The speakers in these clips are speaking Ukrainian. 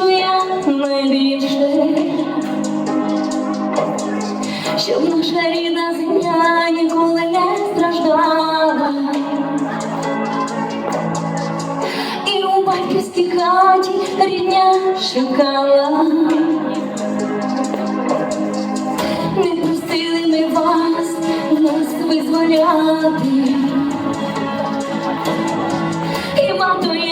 моя найбільше, щоб наша рідна земля ніколи не страждала. И у батьківській хаті рідня шукала. Не просили ми вас, нас визволяти. и вам то є.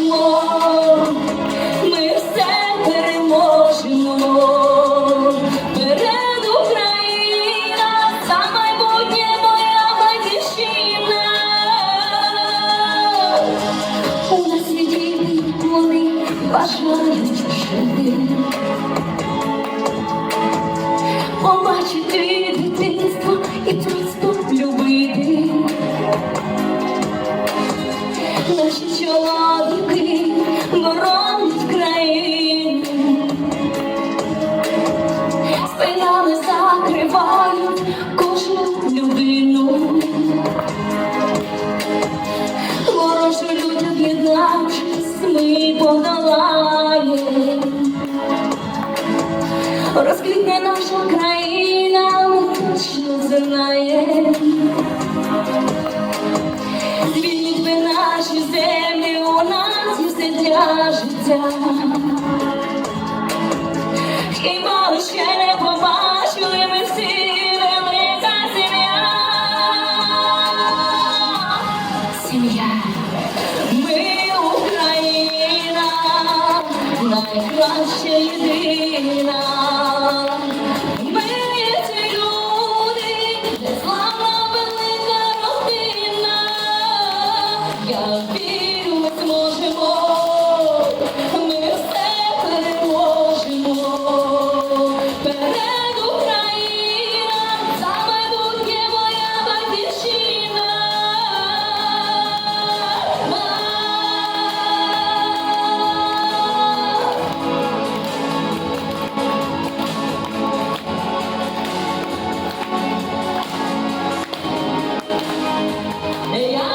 Ми. Ми все переможемо. Перед Україна, за майбутнє моя батьківщина. У нас діти, вони бажають жити. Побачити Наші чоловіки боронять країну, спинами закривають кожну людину. Ворожу людь об'єднавшись, ми подолаємо. Розквітне наша країна, точно знаємо. Життя. Хіба ще не побачили ми всі велика сім'я? Сім'я, ми Україна, найкраща єдина. Yeah.